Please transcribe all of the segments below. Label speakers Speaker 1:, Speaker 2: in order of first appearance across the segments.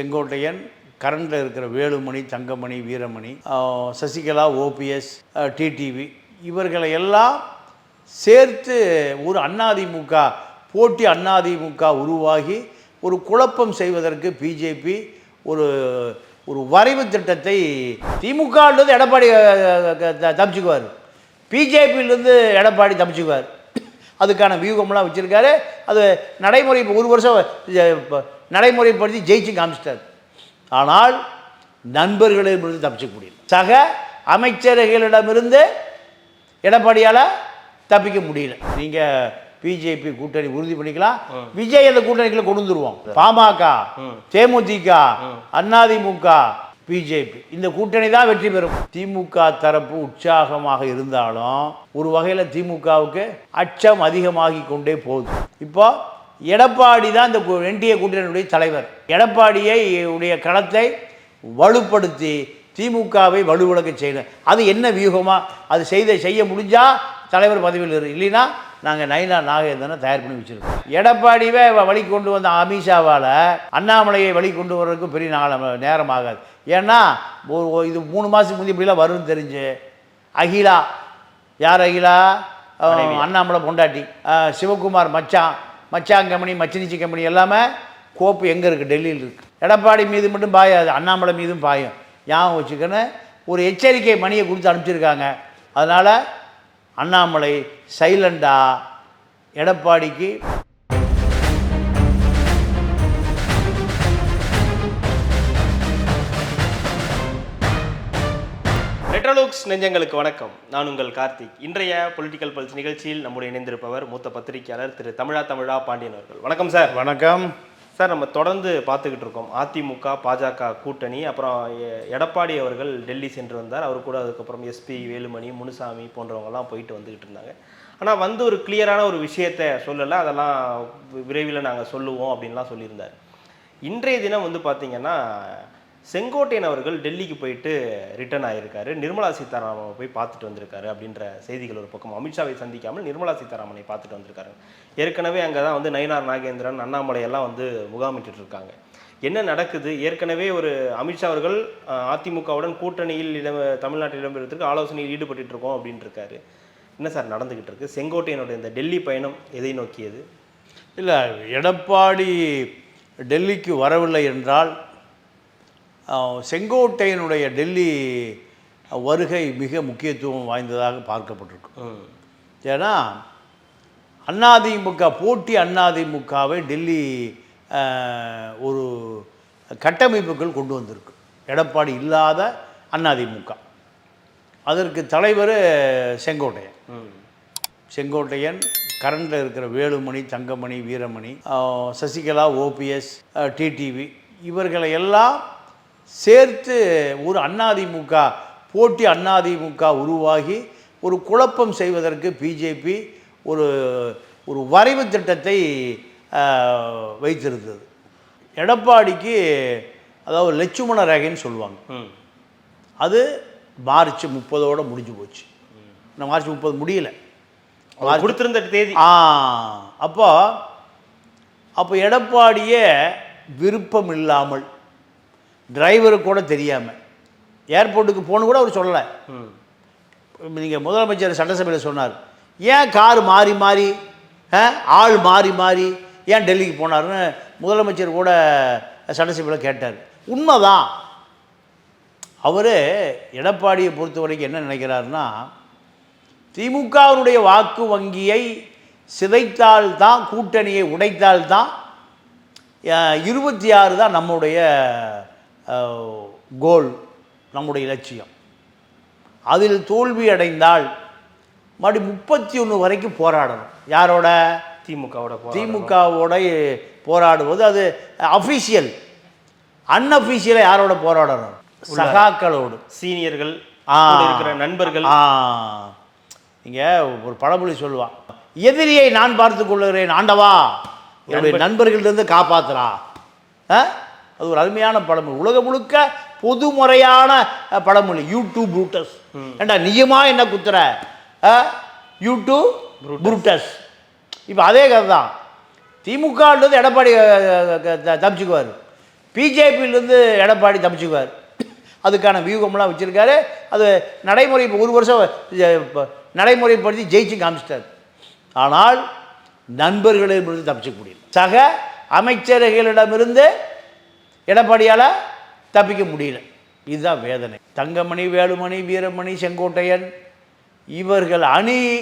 Speaker 1: செங்கோட்டையன் கரண்டில் இருக்கிற Velumani Thangamani Veeramani Sasikala OPS TTV இவர்களை எல்லாம் சேர்த்து ஒரு அண்ணாதிமுக போட்டி அண்ணாதிமுக உருவாகி ஒரு குழப்பம் செய்வதற்கு பிஜேபி ஒரு ஒரு வரைவு திட்டத்தை திமுகன்றது எடப்பாடி தப்பிச்சுக்குவார். பிஜேபியிலேருந்து எடப்பாடி தப்பிச்சுக்குவார். அதுக்கான வியூகம்லாம் வச்சுருக்காரு. அது நடைமுறை இப்போ ஒரு வருஷம் நடைமுறைப்படுத்தி ஜெயிச்சு காமிச்சிட்டார். ஆனால் நண்பர்களிடமிருந்து தப்பிச்சுக்க முடியல. சக அமைச்சர்களிடமிருந்து எடப்பாடியால் தப்பிக்க முடியல. நீங்கள் பிஜேபி கூட்டணி உறுதி பண்ணிக்கலாம். விஜய் அந்த கூட்டணிக்குள்ள கொண்டு வந்துருவோம். பாமக தேமுதிக அதிமுக பிஜேபி இந்த கூட்டணி தான் வெற்றி பெறும். திமுக தரப்பு உற்சாகமாக இருந்தாலும் ஒரு வகையில் திமுகவுக்கு அச்சம் அதிகமாகி கொண்டே போகுது. இப்போ எடப்பாடி தான் இந்த என்டிஏ கூட்டணியுடைய தலைவர். எடப்பாடியை உடைய களத்தை வலுப்படுத்தி திமுகவை வலுவிழக்க செய்யணும் அது என்ன வியூகமா? அது செய்த செய்ய முடிஞ்சா தலைவர் பதவியில் இரு. இல்லைன்னா நாங்கள் நைனா நாகேந்திரனை தயார் பண்ணி வச்சுருக்கோம். எடப்பாடியே வ- வழி கொண்டு வந்த அமித்ஷாவால் அண்ணாமலையை வழி கொண்டு வர்றதுக்கு பெரிய நாள் நேரம் ஆகாது. ஏன்னா இது மூணு மாதத்துக்கு முந்தைய இப்படிலாம் வரும்னு தெரிஞ்சு. அகிலா. யார் அகிலா? அண்ணாமலை பொண்டாட்டி. சிவகுமார் மச்சான். மச்சான் கம்பெனி மச்சினிச்சி கம்பெனி எல்லாமே கோப்பு எங்கே இருக்குது டெல்லியில் இருக்குது எடப்பாடி மீது மட்டும் பாயாது அண்ணாமலை மீதும் பாயும். ஞாபகம் வச்சுக்கன்னு ஒரு எச்சரிக்கை மணியை கொடுத்து அனுப்பிச்சிருக்காங்க. அதனால் அண்ணாமலை சைலண்டாக எடப்பாடிக்கு
Speaker 2: ரெட்ரோலுக்ஸ் நெஞ்சங்களுக்கு வணக்கம். நான் உங்கள் கார்த்திக். இன்றைய பொலிட்டிக்கல் பல்ஸ் நிகழ்ச்சியில் நம்முடைய இணைந்திருப்பவர் மூத்த பத்திரிகையாளர் திரு தமிழா தமிழா பாண்டியன் அவர்கள். வணக்கம் சார்
Speaker 1: வணக்கம்.
Speaker 2: சார் நம்ம தொடர்ந்து பார்த்துக்கிட்டு இருக்கோம். அதிமுக பாஜக கூட்டணி அப்புறம் எடப்பாடி அவர்கள் டெல்லி சென்று வந்தார். அவர் கூட அதுக்கப்புறம் எஸ்பி வேலுமணி முனுசாமி போன்றவங்கலாம் போயிட்டு வந்துக்கிட்டு இருந்தாங்க. ஆனால் வந்து ஒரு கிளியரான ஒரு விஷயத்தை சொல்லலை. அதெல்லாம் விரைவில் நாங்கள் சொல்லுவோம் அப்படின்லாம் சொல்லியிருந்தார். இன்றைய தினம் வந்து பார்த்தீங்கன்னா செங்கோட்டையன் அவர்கள் டெல்லிக்கு போயிட்டு ரிட்டர்ன் ஆகியிருக்காரு நிர்மலா சீதாராமனை போய் பார்த்துட்டு வந்திருக்காரு அப்படின்ற செய்திகள் ஒரு பக்கம். அமித்ஷாவை சந்திக்காமல் நிர்மலா சீதாராமனை பார்த்துட்டு வந்திருக்காரு. ஏற்கனவே அங்கே தான் வந்து நயினார் நாகேந்திரன் அண்ணாமலை எல்லாம் வந்து முகாமிட்டு இருக்காங்க. என்ன நடக்குது? ஏற்கனவே ஒரு அமித்ஷா அவர்கள் அதிமுகவுடன் கூட்டணியில் இடம் தமிழ்நாட்டில் இடம்பெறுவதற்கு ஆலோசனையில் ஈடுபட்டு இருக்கோம் அப்படின்னு இருக்காரு என்ன சார் நடந்துக்கிட்டு இருக்கு? செங்கோட்டையனுடைய இந்த டெல்லி பயணம் எதை நோக்கியது?
Speaker 1: இல்லை எடப்பாடி டெல்லிக்கு வரவில்லை என்றால் செங்கோட்டையனுடைய டெல்லி வருகை மிக முக்கியத்துவம் வாய்ந்ததாக பார்க்கப்பட்டிருக்கு.
Speaker 2: ம்.
Speaker 1: ஏன்னா அதிமுக போட்டி அதிமுகவை டெல்லி ஒரு கட்டமைப்புகள் கொண்டு வந்திருக்கு. எடப்பாடி இல்லாத அதிமுக அதற்கு தலைவர் செங்கோட்டையன். செங்கோட்டையன் கரண்டில் இருக்கிற வேலுமணி தங்கமணி வீரமணி சசிகலா ஓபிஎஸ் டிடிவி இவர்களை எல்லாம் சேர்த்து ஒரு அண்ணாதிமுக போட்டி அண்ணாதிமுக உருவாகி ஒரு குழப்பம் செய்வதற்கு பிஜேபி ஒரு ஒரு வரைவு திட்டத்தை வைத்திருந்தது. எடப்பாடிக்கு அதாவது லட்சுமண ரேகைன்னு சொல்லுவாங்க. அது மார்ச் முப்பதோட முடிஞ்சு போச்சு. இந்த மார்ச் முப்பது முடியல.
Speaker 2: கொடுத்திருந்த தேதி.
Speaker 1: ஆ அப்போ அப்போ எடப்பாடியே விருப்பம் இல்லாமல் டிரைவரு கூட தெரியாமல் ஏர்போர்ட்டுக்கு போகணும் கூட அவர் சொல்லலை. நீங்கள் முதலமைச்சர் சட்டசபையில் சொன்னார். ஏன் கார் மாறி மாறி ஆள் மாறி மாறி ஏன் டெல்லிக்கு போனார்னு முதலமைச்சர் கூட சட்டசபையில் கேட்டார். உண்மைதான். அவர் எடப்பாடியை பொறுத்த வரைக்கும் என்ன நினைக்கிறாருன்னா திமுகவினுடைய வாக்கு வங்கியை சிதைத்தால்தான் கூட்டணியை உடைத்தால்தான் இருபத்தி ஆறு தான் நம்முடைய கோல் நம்முடைய லட்சியம் அதில் தோல்வி அடைந்தால் மறுபடி முப்பத்தி ஒன்று வரைக்கும் போராடணும். யாரோட?
Speaker 2: திமுகவோட.
Speaker 1: திமுகவோட போராடுவது அது அஃபிஷியல் அன்அஃபிஷியலாக யாரோட போராடணும்? சகாக்களோடு.
Speaker 2: சீனியர்கள் இருக்கிற நண்பர்கள்.
Speaker 1: நீங்கள் ஒரு பழமொழி சொல்லுவான் எதிரியை நான் பார்த்து கொள்ளுகிறேன் ஆண்டவா. என்னுடைய நண்பர்களிலிருந்து காப்பாத்துறா. ஆ? அது ஒரு அருமையான பழமொழி உலகம் முழுக்க பொதுமுறையான அஹ், பழமொழி யூடியூப் ப்ரூட்டஸ் ஏண்டா நீயுமா என்ன குத்துற? யூடியூப் ப்ரூட்டஸ் இப்போ அதே கதை தான் திமுகன்றது எடப்பாடி தப்பிச்சுக்குவார். பிஜேபியிலேருந்து எடப்பாடி தப்பிச்சுக்குவார். அதுக்கான வியூகம்லாம் வச்சுருக்காரு. அது நடைமுறை இப்ப ஒரு வருஷம் நடைமுறைப்படுத்தி ஜெயிச்சு காமிச்சிட்டார். ஆனால் நண்பர்களிடமிருந்து தப்பிச்சுக்க முடியல. சக அமைச்சர்களிடமிருந்து எடப்பாடியால் தப்பிக்க முடியல. இதுதான் வேதனை. தங்கமணி வேலுமணி வீரமணி செங்கோட்டையன் இவர்கள் அணி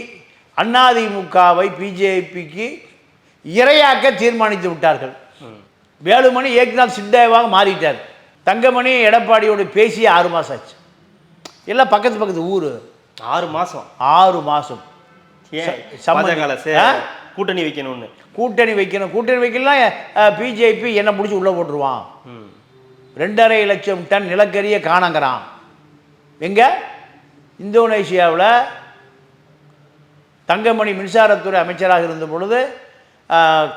Speaker 1: அதிமுகவை பிஜேபிக்கு இரையாக்க தீர்மானித்து விட்டார்கள். வேலுமணி ஏக்நாத் சிண்டேவாக மாறிட்டார். தங்கமணி எடப்பாடியோடு பேசி ஆறு மாதம் ஆச்சு. எல்லாம் பக்கத்து பக்கத்து ஊர்.
Speaker 2: ஆறு மாசம்.
Speaker 1: ஆறு மாதம்
Speaker 2: ஏன்? கூட்டணி வைக்கணும்னு.
Speaker 1: கூட்டணி வைக்கணும். கூட்டணி வைக்கலாம் பிஜேபி என்ன பிடிச்சி உள்ளே போட்டுருவான். ரெண்டரை லட்சம் டன் நிலக்கரியை காணங்கிறான். எங்க? இந்தோனேஷியாவில் தங்கமணி மின்சாரத்துறை அமைச்சராக இருந்த பொழுது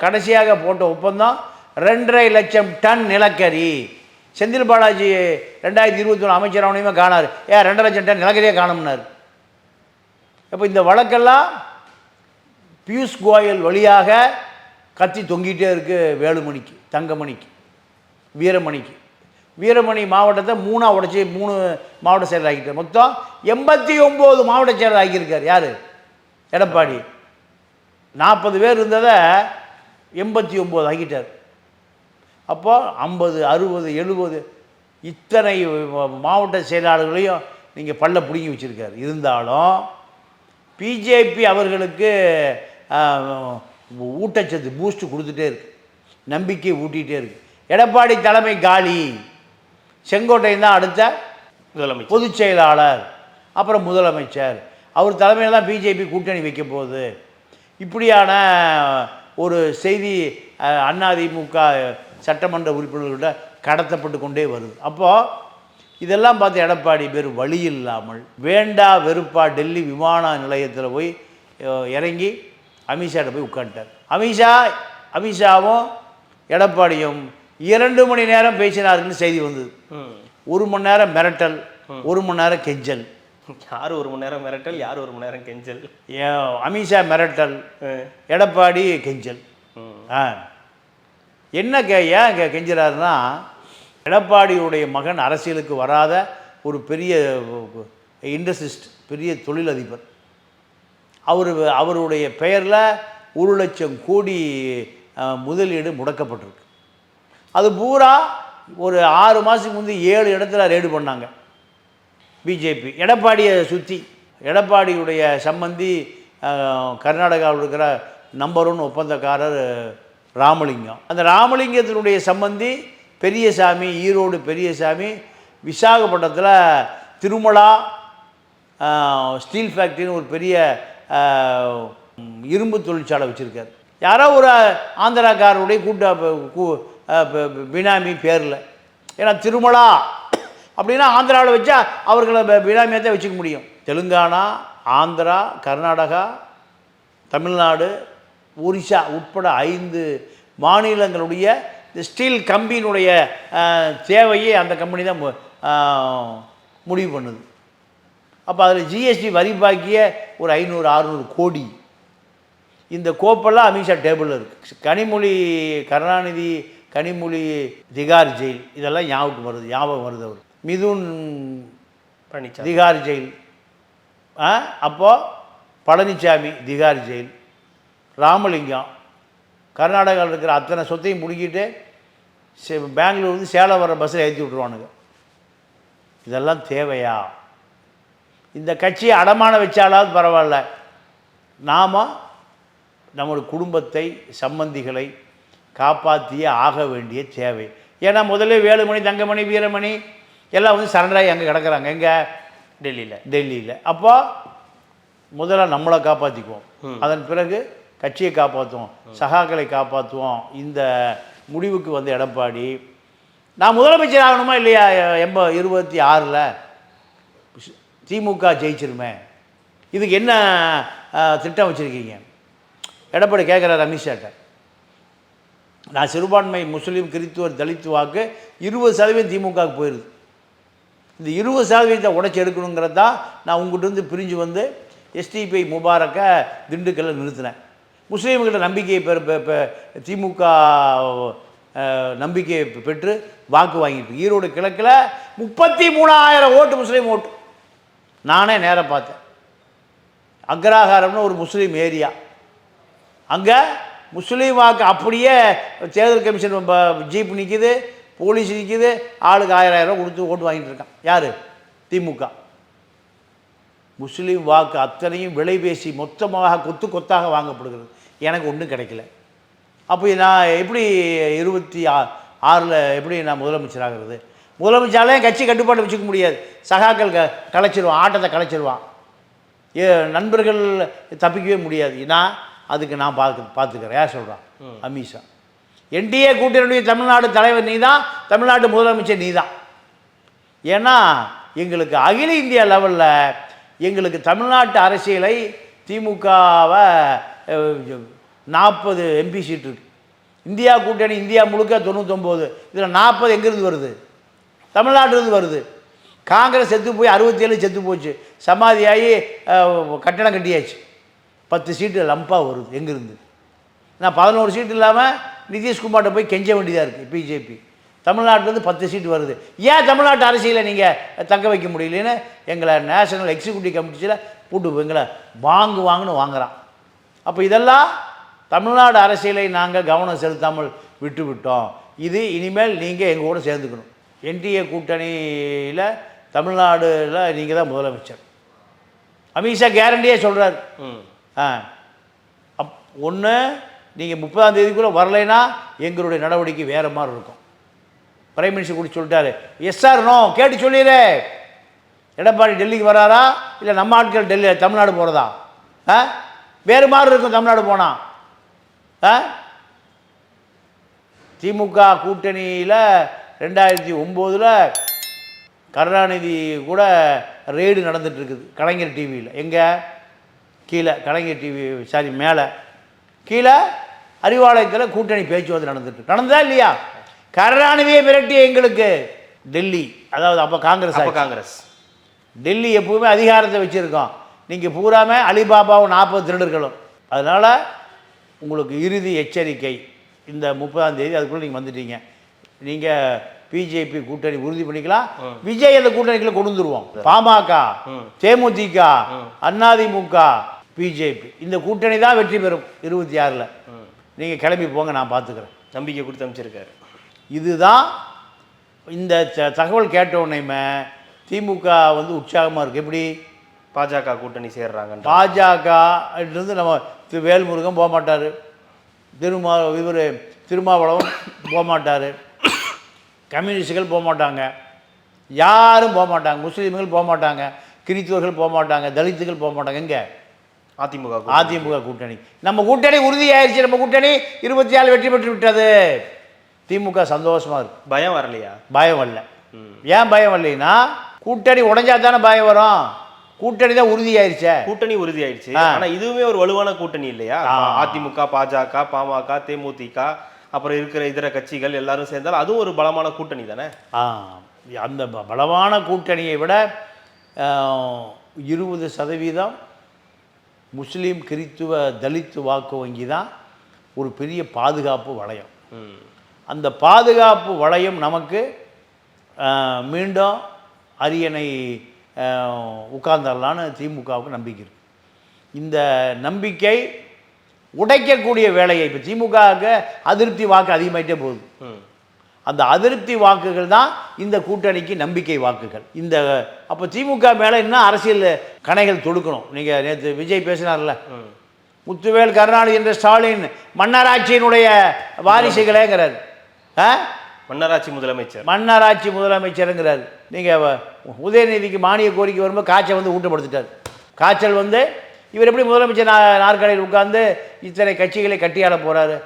Speaker 1: கடைசியாக போட்ட ஒப்பந்தம் ரெண்டரை லட்சம் டன் நிலக்கரி. செந்தில் பாலாஜி ரெண்டாயிரத்தி இருபத்தி ஒன்று அமைச்சரானவையுமே காணார். ஏன் ரெண்டரை லட்சம் டன் நிலக்கரியே காணும்னார். அப்போ இந்த வழக்கெல்லாம் பியூஷ் கோயல் வழியாக கத்தி தொங்கிட்டே இருக்கு வேலுமணிக்கு தங்கமணிக்கு வீரமணிக்கு. வீரமணி மாவட்டத்தை மூணாக உடைச்சி மூணு மாவட்ட செயலர் ஆக்கிட்டார். மொத்தம் எண்பத்தி ஒம்பது மாவட்ட செயலர் ஆக்கியிருக்கார். யார்? எடப்பாடி. நாற்பது பேர் இருந்ததை எண்பத்தி ஒம்பது ஆக்கிட்டார். அப்போது ஐம்பது அறுபது எழுபது இத்தனை மாவட்ட செயலாளர்களையும் நீங்கள் பல்ல பிடுங்கி வச்சுருக்கார். இருந்தாலும் பிஜேபி அவர்களுக்கு ஊட்டச்சத்து பூஸ்ட் கொடுத்துட்டே இருக்கு. நம்பிக்கை ஊட்டிகிட்டே இருக்கு. எடப்பாடி தலைமை காலி. செங்கோட்டையன் தான் அடுத்த
Speaker 2: முதலமைச்சர்.
Speaker 1: பொதுச் செயலாளர். அப்புறம் முதலமைச்சர். அவர் தலைமையில் தான் பிஜேபி கூட்டணி வைக்க போகுது. இப்படியான ஒரு செய்தி அதிமுக சட்டமன்ற உறுப்பினர்கள்ட்ட கடத்தப்பட்டு கொண்டே வருது. அப்போது இதெல்லாம் பார்த்து எடப்பாடி பேர் வழி இல்லாமல் வேண்டா வெறுப்பா டெல்லி விமான நிலையத்தில் போய் இறங்கி அமித்ஷாட்ட போய் உட்காந்துட்டார் அமித்ஷா அமித்ஷாவும் எடப்பாடியும் இரண்டு மணி நேரம் பேசினார்கள்னு செய்தி வந்தது. ஒரு மணி நேரம் மிரட்டல் ஒரு மணி நேரம் கெஞ்சல்.
Speaker 2: யார் ஒரு மணி நேரம் மிரட்டல் யார் ஒரு மணி நேரம் கெஞ்சல்?
Speaker 1: அமித்ஷா மிரட்டல். எடப்பாடி கெஞ்சல். ஆ. என்ன கே ஏன் இங்கே கெஞ்சுறாருன்னா எடப்பாடியுடைய மகன் அரசியலுக்கு வராத ஒரு பெரிய இண்டஸ்ட்ரிஸ்ட் பெரிய தொழிலதிபர். அவர் அவருடைய பெயரில் ஒரு லட்சம் கோடி முதலீடு முடக்கப்பட்டிருக்கு. அது பூரா ஒரு ஆறு மாதத்துக்கு முந்தி ஏழு இடத்துல ரேடு பண்ணாங்க. பிஜேபி. எடப்பாடியை சுற்றி எடப்பாடியுடைய சம்பந்தி கர்நாடகாவில் இருக்கிற நம்பர் ஒன் ஒப்பந்தக்காரர் ராமலிங்கம். அந்த ராமலிங்கத்தினுடைய சம்பந்தி பெரியசாமி ஈரோடு பெரியசாமி விசாகப்பட்டினத்தில் திருமலா ஸ்டீல் ஃபேக்ட்ரின்னு ஒரு பெரிய இரும்பு தொழிற்சாலை வச்சுருக்காரு. யாரோ ஒரு ஆந்திராக்காரருடைய கூட்ட கூ- பினாமி பேரில். ஏன்னா திருமலா அப்படின்னா ஆந்திராவில் வச்சா அவர்களை பினாமியாக தான் வச்சுக்க முடியும். தெலுங்கானா ஆந்திரா கர்நாடகா தமிழ்நாடு ஒரிசா உட்பட ஐந்து மாநிலங்களுடைய ஸ்டீல் கம்பியினுடைய தேவையை அந்த கம்பெனி தான் முடிவு பண்ணுது. அப்போ அதில் ஜிஎஸ்டி வரி பாக்கிய ஒரு ஐநூறு அறுநூறு கோடி. இந்த கோப்பெல்லாம் அமித்ஷா டேபிளில் இருக்குது கனிமொழி கருணாநிதி கனிமொழி திகார் ஜெயில் இதெல்லாம் ஞாபகம் வருது ஞாபகம் வருது அவர் மிதுன்
Speaker 2: பழனிசாமி
Speaker 1: திகார் ஜெயில். ஆ? அப்போது பழனிசாமி திகார் ஜெயில். ராமலிங்கம். கர்நாடகாவில் இருக்கிற அத்தனை சொத்தையும் முடிக்கிட்டு சே பெங்களூர்லேருந்து சேலம் வர பஸ்ஸில் ஏற்றி விட்ருவானுங்க இதெல்லாம் தேவையா? இந்த கட்சியை அடமான வச்சாலாவது பரவாயில்ல. நாம் நம்முடைய குடும்பத்தை சம்பந்திகளை காப்பாற்றியே ஆக வேண்டிய தேவை. ஏன்னா முதல்ல வேலுமணி தங்கமணி வீரமணி எல்லாம் வந்து சரண்டராகி அங்கே கிடக்குறாங்க. எங்கே?
Speaker 2: டெல்லியில்.
Speaker 1: டெல்லியில். அப்போ முதல்ல நம்மளை காப்பாற்றிக்குவோம் அதன் பிறகு கட்சியை காப்பாற்றுவோம் சகாக்களை காப்பாற்றுவோம் இந்த முடிவுக்கு வந்த எடப்பாடி நான் முதலமைச்சர் ஆகணுமா இல்லையா? எம்ப இருபத்தி ஆறில்? திமுக ஜெயிச்சிருமே. இதுக்கு என்ன திட்டம் வச்சுருக்கீங்க? எடப்பாடி கேட்குறாரு அமித்ஷாட்ட நான் சிறுபான்மை முஸ்லீம் கிறித்துவர் தலித்து வாக்கு இருபது சதவீதம் திமுகவுக்கு போயிடுது இந்த இருபது சதவீதத்தை உடச்சி எடுக்கணுங்கிறது தான் நான் உங்கள்கிட்ட இருந்து பிரிஞ்சு வந்து எஸ்டிபிஐ முபாரக்கை திண்டுக்கல்ல நிறுத்தினேன். முஸ்லீம்கிட்ட நம்பிக்கையை பெற திமுக நம்பிக்கையை பெற்று வாக்கு வாங்கிட்டு ஈரோடு கிழக்கில் முப்பத்தி மூணாயிரம் ஓட்டு முஸ்லீம் ஓட்டு. நானே நேராக பார்த்தேன். அக்ராகாரம்னு ஒரு முஸ்லீம் ஏரியா. அங்கே முஸ்லீம் வாக்கு அப்படியே தேர்தல் கமிஷன் ஜீப் நிற்கிது போலீஸ் நிற்கிது ஆளுக்கு ஆயிரம் ஆயிரம் ரூபா கொடுத்து ஓட்டு வாங்கிட்டு இருக்கான். யார்? திமுக. முஸ்லீம் வாக்கு அத்தனையும் விலை பேசி மொத்தமாக கொத்து கொத்தாக வாங்கப்படுகிறது. எனக்கு ஒன்றும் கிடைக்கல. அப்போ நான் எப்படி இருபத்தி ஆ ஆறில் எப்படி நான் முதலமைச்சராகிறது முதலமைச்சராலே கட்சி கட்டுப்பாடு வச்சுக்க முடியாது. சகாக்கள் க கலைச்சிருவான் ஆட்டத்தை கலைச்சிருவான். ஏ நண்பர்கள் தப்பிக்கவே முடியாது. நான் அதுக்கு நான் பார்த்து பார்த்துக்கிறேன். யார் சொல்கிறான் அமித்ஷா என்டிஏ கூட்டணியுடைய தமிழ்நாடு தலைவர் நீ தான் தமிழ்நாட்டு முதலமைச்சர் நீ தான் ஏன்னா எங்களுக்கு அகில இந்திய லெவலில் எங்களுக்கு தமிழ்நாட்டு அரசியலை திமுகவை நாற்பது எம்பி சீட் இருக்கு. இந்தியா கூட்டணி இந்தியா முழுக்க தொண்ணூத்தொம்போது. இதில் நாற்பது எங்கேருந்து வருது? தமிழ்நாட்டிலிருந்து வருது. காங்கிரஸ் செத்து போய் அறுபத்தேழு செத்து போச்சு. சமாதியாகி கட்டணம் கட்டடம் கட்டியாச்சு. பத்து சீட்டு லம்பாக வருது எங்கேருந்து? நான் பதினோரு சீட்டு இல்லாமல் நிதிஷ்குமார்கிட்ட போய் கெஞ்ச வேண்டியதாக இருக்குது பிஜேபி தமிழ்நாட்டிலேருந்து பத்து சீட்டு வருது. ஏன் தமிழ்நாட்டு அரசியலை நீங்கள் தக்க வைக்க முடியலன்னு எங்களை நேஷனல் எக்ஸிக்யூட்டிவ் கமிட்டியில் போட்டு எங்களை வாங்கு வாங்குன்னு வாங்குறான். அப்போ இதெல்லாம் தமிழ்நாடு அரசியலை நாங்கள் கவனம் செலுத்தாமல் விட்டு விட்டோம் இது இனிமேல் நீங்கள் எங்கள் கூட சேர்ந்துக்கணும். என்டிஏ கூட்டணியில் தமிழ்நாடுல நீங்கள் தான் முதலமைச்சர். அமித்ஷா கேரண்டியே சொல்கிறார்
Speaker 2: ம்.
Speaker 1: ஆ. அப் ஒன்று நீங்கள் முப்பதாம் தேதிக்குள்ளே வரலைன்னா எங்களுடைய நடவடிக்கை வேறு மாதிரி இருக்கும். பிரைம் மினிஸ்டர் கூட சொல்லிட்டாரு. எஸ் சார் நோ கேட்டு சொல்லிடு. எடப்பாடி டெல்லிக்கு வராரா? இல்லை நம்ம ஆட்கள் டெல்லி தமிழ்நாடு போகிறதா ஆ? வேறு மாதிரி இருக்கும் தமிழ்நாடு போனால் ஆ? திமுக கூட்டணியில் ரெண்டாயிரத்தி ஒம்போதில் கருணாநிதி கூட ரெய்டு நடந்துட்டு இருக்குது கலைஞர் டிவியில் எங்கே? கீழே கலைஞர் டிவி சாரி மேலே. கீழே அறிவாலயத்தில் கூட்டணி பேச்சுவார்த்தை நடந்துட்டு. நடந்ததா இல்லையா? கருணாநிதியை மிரட்டிய எங்களுக்கு டெல்லி அதாவது அப்போ காங்கிரஸ்
Speaker 2: அப்போ. காங்கிரஸ்.
Speaker 1: டெல்லி எப்பவுமே அதிகாரத்தை வச்சுருக்கோம். நீங்கள் பூராமே அலிபாபாவும் நாற்பது திருடர்களும். அதனால் உங்களுக்கு இறுதி எச்சரிக்கை. இந்த முப்பதாம் தேதி அதுக்குள்ளே நீங்கள் வந்துட்டீங்க. நீங்கள் பிஜேபி கூட்டணி உறுதி பண்ணிக்கலாம் விஜய் அந்த கூட்டணிக்குள்ள கொண்டு வந்துருவோம் பாமக. தேமுதிக அதிமுக பிஜேபி. இந்த கூட்டணி தான் வெற்றி பெறும். இருபத்தி ஆறில். நீங்கள் கிளம்பி போங்க நான் பார்த்துக்கிறேன்
Speaker 2: நம்பிக்கை கொடுத்து அமைச்சிருக்காரு.
Speaker 1: இதுதான் இந்த தகவல் கேட்ட உடனேயுமே திமுக வந்து உற்சாகமாக இருக்குது எப்படி?
Speaker 2: பாஜக கூட்டணி சேர்றாங்க
Speaker 1: பாஜக இருந்து நம்ம திரு வேல்முருகன் போக மாட்டார் திருமா இவர் திருமாவளவன் போக மாட்டார் கம்யூனிஸ்டுகள் போக மாட்டாங்க யாரும் போக மாட்டாங்க முஸ்லீம்கள் போக மாட்டாங்க கிறித்துவர்கள் போக மாட்டாங்க தலித்துகள் போக மாட்டாங்க எங்கே?
Speaker 2: அதிமுக.
Speaker 1: அதிமுக கூட்டணி. நம்ம கூட்டணி உறுதியாயிருச்சு. நம்ம கூட்டணி இருபத்தி ஆறு வெற்றி பெற்று விட்டது. திமுக சந்தோஷமாக இருக்கு.
Speaker 2: பயம் வரலையா?
Speaker 1: பயம் வரல. ஏன் பயம் வரலைன்னா கூட்டணி உடைஞ்சா தானே பயம் வரும். கூட்டணி தான் உறுதியாயிருச்சே.
Speaker 2: கூட்டணி உறுதி ஆயிடுச்சு
Speaker 1: ஆ.
Speaker 2: ஆனா இதுவுமே ஒரு வலுவான கூட்டணி இல்லையா. அதிமுக பாஜக பாமக தேமுதிக அப்புறம் இருக்கிற இதர கட்சிகள் எல்லாரும் சேர்ந்தால் அதுவும் ஒரு பலமான கூட்டணி தானே?
Speaker 1: அந்த பலமான கூட்டணியை விட இருபது சதவீதம் முஸ்லீம் கிறித்துவ தலித் வாக்கு வங்கி தான் ஒரு பெரிய பாதுகாப்பு வளையம். அந்த பாதுகாப்பு வளையம் நமக்கு மீண்டும் அரியணை ஆஹ், உட்கார்ந்தரலான்னு திமுகவுக்கு நம்பிக்கை இருக்கு. இந்த நம்பிக்கை உடைக்கக்கூடிய வேலையை. இப்போ திமுகவுக்கு அதிருப்தி வாக்கு அதிகமாயிட்டே போகுது. அந்த அதிருப்தி வாக்குகள் தான் இந்த கூட்டணிக்கு நம்பிக்கை வாக்குகள். இந்த அப்போ திமுக மேலே இன்னும் அரசியல் கணைகள் தொடுக்கணும்? நீங்கள் நேற்று விஜய் பேசினார்ல. முத்துவேல் கருணாநிதி என்ற ஸ்டாலின் மன்னராட்சியினுடைய வாரிசுகளேங்கிறார். ஆ?
Speaker 2: மன்னராட்சி முதலமைச்சர்.
Speaker 1: மன்னராட்சி முதலமைச்சருங்கிறார். நீங்கள் உதயநிதிக்கு மானிய கோரிக்கை வரும்போது காய்ச்சல் வந்து ஊட்டப்படுத்திட்டார். காய்ச்சல் வந்து இவர் எப்படி முதலமைச்சர் நா- நாற்காலியில் உட்கார்ந்து இத்தனை கட்சிகளை கட்டியாட போகிறாரு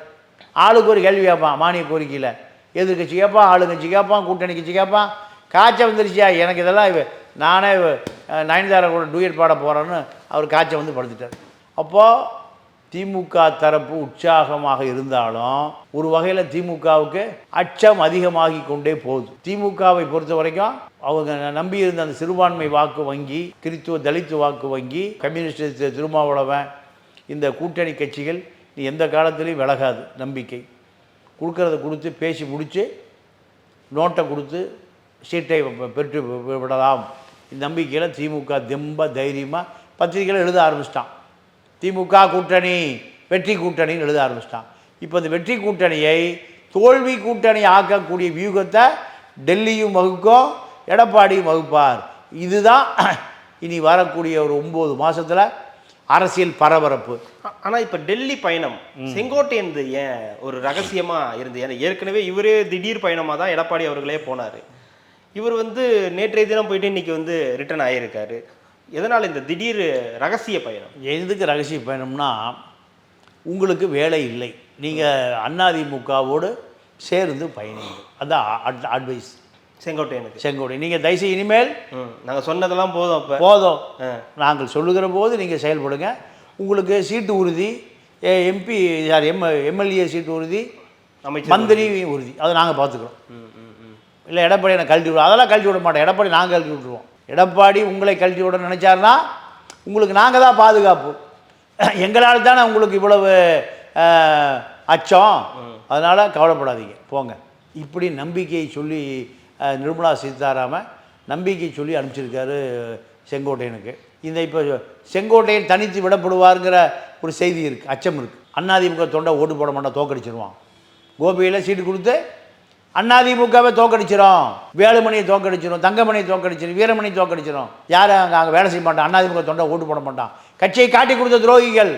Speaker 1: ஆளுக்கு ஒரு கேள்வி கேட்பான் மானிய கோரிக்கையில். எதிர்கட்சி கேட்பான் ஆளுங்கட்சி கேட்பான் கூட்டணி கட்சி கேட்பான். காய்ச்சல் வந்துருச்சியா? எனக்கு இதெல்லாம் இவ- நானே நயன்தாரை நயன்தாரா கூட டூயட் பாட போகிறேன்னு அவர் காய்ச்சல் வந்து படுத்துட்டார். அப்போது திமுக தரப்பு உற்சாகமாக இருந்தாலும் ஒரு வகையில் திமுகவுக்கு அச்சம் அதிகமாகி கொண்டே போகுது. திமுகவை பொறுத்த வரைக்கும் அவங்க நம்பி இருந்த அந்த சிறுபான்மை வாக்கு வங்கி கிறித்துவ தலித்து வாக்கு வங்கி கம்யூனிஸ்ட் திருமாவளவன் இந்த கூட்டணி கட்சிகள் நீ எந்த காலத்துலேயும் விலகாது நம்பிக்கை. கொடுக்கறத கொடுத்து பேசி முடித்து நோட்டை கொடுத்து சீட்டை பெற்று விடலாம். இந்த நம்பிக்கையில் திமுக தெம்ப தைரியமாக பத்திரிக்கையில் எழுத ஆரம்பிச்சிட்டான். திமுக கூட்டணி வெற்றி கூட்டணின்னு எழுத ஆரம்பிச்சிட்டான். இப்போ இந்த வெற்றி கூட்டணியை தோல்வி கூட்டணி ஆக்கக்கூடிய வியூகத்தை டெல்லியும் வகுக்கும் எடப்பாடியும் வகுப்பார். இதுதான் இனி வரக்கூடிய ஒரு ஒம்பது மாசத்துல அரசியல் பரபரப்பு.
Speaker 2: ஆ- ஆனா இப்ப டெல்லி பயணம் செங்கோட்டையன் ஏன் ஒரு ரகசியமா இருந்து ஏன்னா ஏற்கனவே இவரே திடீர் பயணமா தான் எடப்பாடி அவர்களே போனாரு. இவர் வந்து நேற்றைய தினம் போயிட்டு இன்னைக்கு வந்து ரிட்டர்ன் ஆகியிருக்காரு எதனால் இந்த திடீர் ரகசிய பயணம்?
Speaker 1: எதுக்கு ரகசிய பயணம்னா உங்களுக்கு வேலை இல்லை. நீங்கள் அதிமுகவோடு சேர்ந்து பயணிங்க. அதான் அட்வைஸ்.
Speaker 2: செங்கோட்டையனுக்கு
Speaker 1: செங்கோடை நீங்கள் தயவுசெய்து இனிமேல்
Speaker 2: ம் நாங்க சொன்னதெல்லாம் போதும் அப்ப.
Speaker 1: போதும். நாங்கள் சொல்லுகிற போது நீங்கள் செயல்படுங்க. உங்களுக்கு சீட்டு உறுதி MP sir M MLA seat உறுதி மந்திரி உறுதி. அதை நாங்கள் பார்த்துக்குறோம். இல்லை எடப்பாடி என்னை கழட்டி விடுவோம் அதெல்லாம் கழட்டி விட மாட்டோம். எடப்பாடி நாங்கள் கழட்டி விட்டுருவோம். எடப்பாடி உங்களை கழட்டி விட நினைச்சாருன்னா உங்களுக்கு நாங்கள் தான் பாதுகாப்பு. எங்களால் தானே உங்களுக்கு இவ்வளவு அச்சம். அதனால் கவலைப்படாதீங்க. போங்க. இப்படி நம்பிக்கையை சொல்லி நிர்மலா சீதாராமன் நம்பிக்கை சொல்லி அனுப்பிச்சிருக்காரு செங்கோட்டையனுக்கு. இந்த இப்போ செங்கோட்டையன் தனித்து விடப்படுவாருங்கிற ஒரு செய்தி இருக்குது அச்சம் இருக்குது அண்ணாதிமுக தொண்டை ஓட்டு போட மாட்டோம் தோக்கடிச்சிருவான். கோபியில் சீட்டு கொடுத்து அதிமுகவை தோக்கடிச்சிரும் வேலுமணியை தோக்கடிச்சிரும் தங்கமணியை தோக்கடிச்சிரும் வீரமணி தோக்கடிச்சிரும். யாரும் அங்கே அங்கே வேலை செய்ய மாட்டான் அதிமுக தொண்டை ஓட்டு போட மாட்டான் கட்சியை காட்டி கொடுத்த துரோகிகள்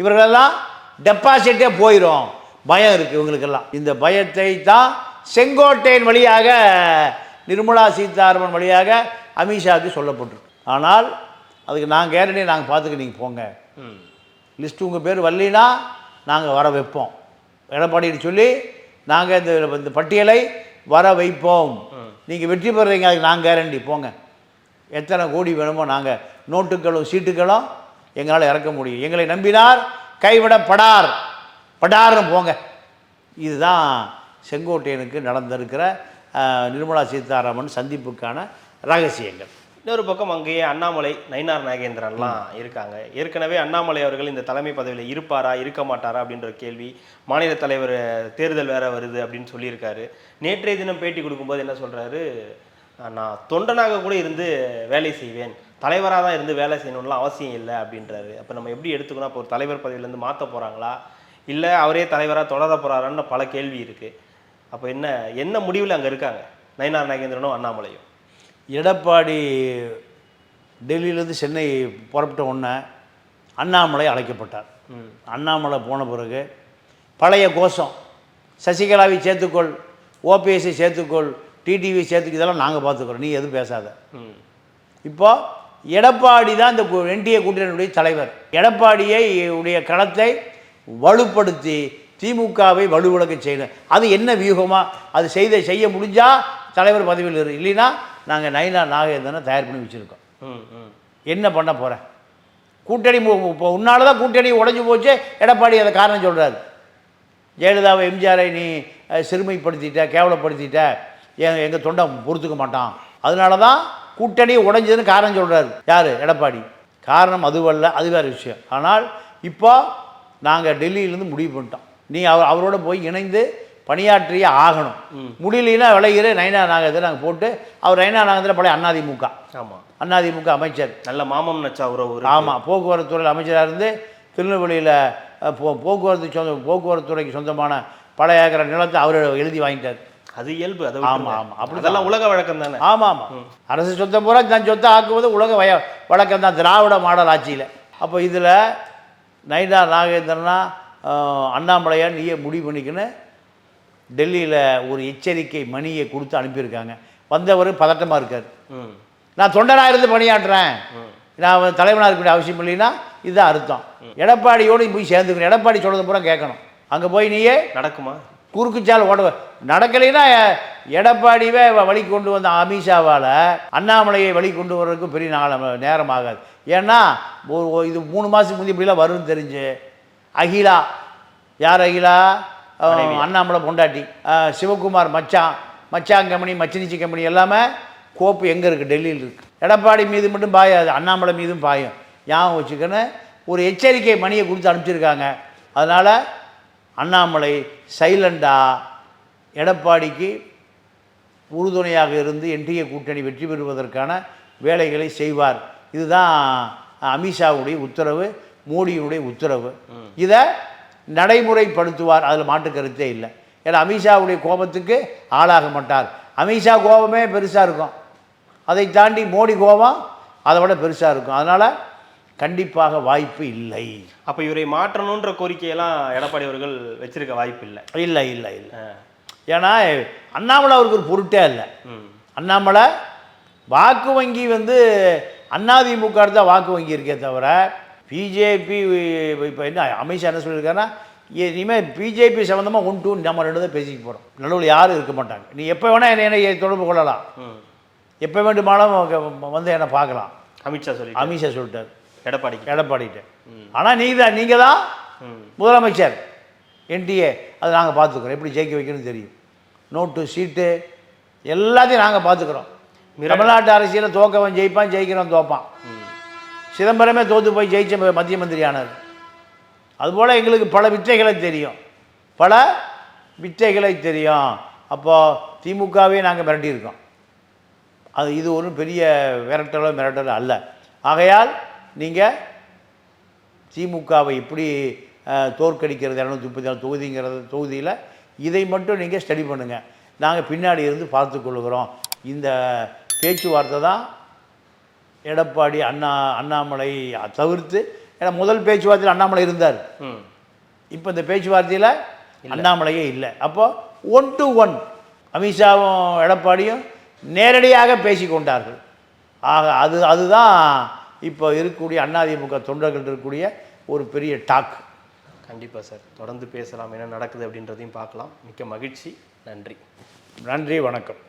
Speaker 1: இவர்களெல்லாம் டெபாசிட்டே போயிடும் பயம் இருக்குது இவங்களுக்கெல்லாம். இந்த பயத்தை தான் செங்கோட்டையின் வழியாக நிர்மலா சீதாராமன் வழியாக அமித்ஷாவுக்கு சொல்லப்பட்டிருக்கு. ஆனால் அதுக்கு நாங்கள் கேரண்டி நாங்கள் பார்த்துக்க நீங்கள் போங்க. லிஸ்ட்டு உங்கள் பேர் வரலினா நாங்கள் வர வைப்போம். எடப்பாடிட்டு சொல்லி நாங்கள் இந்த இந்த பட்டியலை வர வைப்போம். நீங்கள் வெற்றி பெறுறீங்க அதுக்கு நாங்கள் கேரண்டி போங்க. எத்தனை கோடி வேணுமோ நாங்கள் நோட்டுகளும் சீட்டுகளும் எங்களால் இறக்க முடியும். எங்களை நம்பினார் கைவிடப்படார். படார்னு போங்க. இதுதான் செங்கோட்டையனுக்கு நடந்திருக்கிற நிர்மலா சீதாராமன் சந்திப்புக்கான ரகசியங்கள்.
Speaker 2: இன்னொரு பக்கம் அங்கேயே அண்ணாமலை நயினார் நாகேந்திரன்லாம் இருக்காங்க. ஏற்கனவே அண்ணாமலை அவர்கள் இந்த தலைமை பதவியில் இருப்பாரா இருக்க மாட்டாரா அப்படின்ற கேள்வி மாநில தலைவர் தேர்தல் வேற வருது அப்படின்னு சொல்லியிருக்காரு. நேற்றைய தினம் பேட்டி கொடுக்கும்போது என்ன சொல்றாரு? நான் தொண்டனாக கூட இருந்து வேலை செய்வேன். தலைவராக தான் இருந்து வேலை செய்யணும்லாம் அவசியம் இல்லை அப்படின்றாரு. அப்போ நம்ம எப்படி எடுத்துக்கணும்? அப்போ ஒரு தலைவர் பதவியிலேருந்து மாற்ற போகிறாங்களா இல்லை அவரே தலைவராக தொடர போகிறாரான்னு பல கேள்வி இருக்குது அப்போ என்ன என்ன முடிவில் அங்கே இருக்காங்க? நயினார் நாகேந்திரனும் அண்ணாமலையும்.
Speaker 1: எடப்பாடி டெல்லியிலேருந்து சென்னை புறப்பட்ட உடனே அண்ணாமலை அழைக்கப்பட்டார். அண்ணாமலை போன பிறகு பழைய கோஷம் சசிகலாவை சேர்த்துக்கொள் ஓபிஎஸ்ஐ சேர்த்துக்கொள் டிடிவி சேர்த்துக்கு இதெல்லாம் நாங்கள் பார்த்துக்குறோம் நீ எதுவும் பேசாத.
Speaker 2: ம்.
Speaker 1: இப்போ எடப்பாடி தான் இந்த என்டிஏ கூட்டணியுடைய தலைவர். எடப்பாடியை உடைய களத்தை வலுப்படுத்தி திமுகவை வலுவிழக்க செய்யணும் அது என்ன வியூகமா? அது செய்த செய்ய முடிஞ்சால் தலைவர் பதவியில் இரு. இல்லைன்னா நாங்கள் நைனா நாகேந்திரனை தயார் பண்ணி வச்சுருக்கோம்.
Speaker 2: ம் ம்.
Speaker 1: என்ன பண்ண போகிறேன் கூட்டணி இப்போ உன்னால தான் கூட்டணி உடைஞ்சு போச்சு. எடப்பாடி அதை காரணம் சொல்கிறாரு ஜெயலலிதாவை எம்ஜிஆரை நீ சிறுமைப்படுத்திட்ட கேவலப்படுத்திட்ட. எங்க எங்கள் தொண்டை பொறுத்துக்க மாட்டான். அதனால தான் கூட்டணி உடைஞ்சதுன்னு காரணம் சொல்கிறாரு யார்? எடப்பாடி. காரணம் அதுவல்ல அது வேறு விஷயம். ஆனால் இப்போ நாங்கள் டெல்லியிலேருந்து முடிவு பண்ணிட்டோம். நீ அவர் அவரோட போய் இணைந்து பணியாற்றியே ஆகணும். முடியலைன்னா விளையிற நைனா நாகத்தில் நாங்கள் போட்டு அவர் நைனா நாகத்தில் பழைய அண்ணாதிமுக.
Speaker 2: ஆமாம்
Speaker 1: அண்ணாதிமுக அமைச்சர்.
Speaker 2: நல்ல மாமம் நச்சா உறவு.
Speaker 1: ஆமாம் போக்குவரத்து துறையில் அமைச்சராக இருந்து திருநெல்வேலியில் போ போக்குவரத்து சொந்த போக்குவரத்து துறைக்கு சொந்தமான பழைய ஏக்கர நிலத்தை அவர் எழுதி வாங்கிட்டார்.
Speaker 2: அது இயல்பு அதை
Speaker 1: ஆமா,
Speaker 2: விட்டுருங்க.
Speaker 1: ஆமா. அப்படிதான்.
Speaker 2: அதெல்லாம் உலக வழக்கம் தானே?
Speaker 1: ஆமாம் ஆமாம் அரசு சொத்தம் பூரா தன் சொத்தை ஆக்குவது உலக வய வழக்கம் தான் திராவிட மாடல் ஆட்சியில். அப்போ இதில் நைனா நாகேந்திரனா அஹ், அண்ணாமலையா நீயே முடிவு பண்ணிக்கணும் டெல்லியில் ஒரு எச்சரிக்கை மணியை கொடுத்து அனுப்பியிருக்காங்க. வந்தவர் பதட்டமாக இருக்கார். நான் தொண்டனாக இருந்து பணியாற்றுறேன். நான் தலைவனாக இருக்க வேண்டிய அவசியம் இல்லைன்னா இதுதான் அர்த்தம். எடப்பாடியோடு போய் சேர்ந்துக்கணும். எடப்பாடி சொல்கிறது பூரா கேட்கணும். அங்கே போய் நீயே
Speaker 2: நடக்குமா?
Speaker 1: குறுக்குச்சால் ஓட நடக்கலைன்னா எடப்பாடியே வழி கொண்டு வந்த அமித்ஷாவால் அண்ணாமலையை வழி கொண்டு வர்றதுக்கு பெரிய நாள் நேரம் ஆகாது. ஏன்னா இது மூணு மாதத்துக்கு முந்தைய இப்படிலாம் வரும்னு தெரிஞ்சு அகிலா. யார் அகிலா? அண்ணாமலை பொண்டாட்டி. சிவகுமார் மச்சான். மச்சான் கம்பெனி மச்சினிச்சி கம்பெனி எல்லாமே கோப்பு எங்கே இருக்குது டெல்லியில் இருக்குது எடப்பாடி மீது மட்டும் பாயாது அண்ணாமலை மீதும் பாயும். ஞாபகம் வச்சுக்கன்னு ஒரு எச்சரிக்கை மணியை கொடுத்து அனுப்பிச்சிருக்காங்க. அதனால் அண்ணாமலை சைலண்டாக எடப்பாடிக்கு உறுதுணையாக இருந்து என்டிஏ கூட்டணி வெற்றி பெறுவதற்கான வேலைகளை செய்வார். இதுதான் அமித்ஷாவுடைய உத்தரவு. மோடியினுடைய உத்தரவு. இதை நடைமுறைப்படுத்துவார். அதில் மாற்று கருத்தே இல்லை. ஏன்னா அமித்ஷாவுடைய கோபத்துக்கு ஆளாக மாட்டார். அமித்ஷா கோபமே பெருசாக இருக்கும். அதை தாண்டி மோடி கோபம் அதை விட பெருசாக இருக்கும். அதனால் கண்டிப்பாக வாய்ப்பு இல்லை.
Speaker 2: அப்போ இவரை மாற்றணுன்ற கோரிக்கையெல்லாம் எடப்பாடி அவர்கள் வச்சிருக்க வாய்ப்பு இல்லை.
Speaker 1: இல்லை இல்லை இல்லை. ஏன்னா அண்ணாமலை அவருக்கு ஒரு பொருட்டே இல்லை. அண்ணாமலை வாக்கு வங்கி வந்து அதிமுக தான் வாக்கு வங்கி இருக்கே தவிர பிஜேபி இப்போ என்ன அமித்ஷா என்ன சொல்லியிருக்காருன்னா இனிமேல் பிஜேபி சம்மந்தமாக ஒன் டூ நம்ம ரெண்டு தான் பேசிக்க போகிறோம் நடுவில் யாரும் இருக்க மாட்டாங்க. நீ எப்போ வேணால் என்னை என்னை தொடர்பு கொள்ளலாம். எப்போ வேண்டுமானாலும் வந்து என்னை பார்க்கலாம்.
Speaker 2: அமித்ஷா சொல்லி
Speaker 1: அமித்ஷா சொல்லிட்டார்.
Speaker 2: எடப்பாடிக்கு.
Speaker 1: எடப்பாடிட்டு ஆனால் நீங்கள் தான் நீங்கள் தான். முதலமைச்சர். என்டிஏ அதை நாங்கள் பார்த்துக்குறோம். எப்படி ஜெயிக்க வைக்கணும்னு தெரியும். நோட்டு சீட்டு எல்லாத்தையும் நாங்கள் பார்த்துக்குறோம். தமிழ்நாட்டு அரசியலில் தோக்கவன் ஜெயிப்பான் ஜெயிக்கிறவன் தோப்பான். சிதம்பரமே தோத்து போய் ஜெயிச்ச மத்திய மந்திரி ஆனார் அதுபோல் எங்களுக்கு பல வித்தைகளை தெரியும். பல வித்தைகளை தெரியும். அப்போது திமுகவே நாங்கள் மிரட்டியிருக்கோம். அது இது ஒன்றும் பெரிய விரட்டலோ மிரட்டலோ அல்ல. ஆகையால் நீங்கள் திமுகவை இப்படி தோற்கடிக்கிறது இரநூத்தி முப்பத்தி நாலு தொகுதிங்கிறது தொகுதியில் இதை மட்டும் நீங்கள் ஸ்டடி பண்ணுங்கள் நாங்கள் பின்னாடி இருந்து பார்த்து கொள்கிறோம். இந்த பேச்சுவார்த்தை தான் எடப்பாடி அண்ணா அண்ணாமலை தவிர்த்து ஏன்னா முதல் பேச்சுவார்த்தையில் அண்ணாமலை இருந்தார். இப்போ இந்த பேச்சுவார்த்தையில் அண்ணாமலையே இல்லை. அப்போ ஒன் டு ஒன் அமித்ஷாவும் எடப்பாடியும் நேரடியாக பேசிக்கொண்டார்கள் ஆக அது அதுதான் இப்போ இருக்கக்கூடிய அதிமுக தொண்டர்கள் இருக்கக்கூடிய ஒரு பெரிய டாக்.
Speaker 2: கண்டிப்பாக சார். தொடர்ந்து பேசலாம். என்ன நடக்குது அப்படின்றதையும் பார்க்கலாம். மிக்க மகிழ்ச்சி. நன்றி.
Speaker 1: நன்றி வணக்கம்.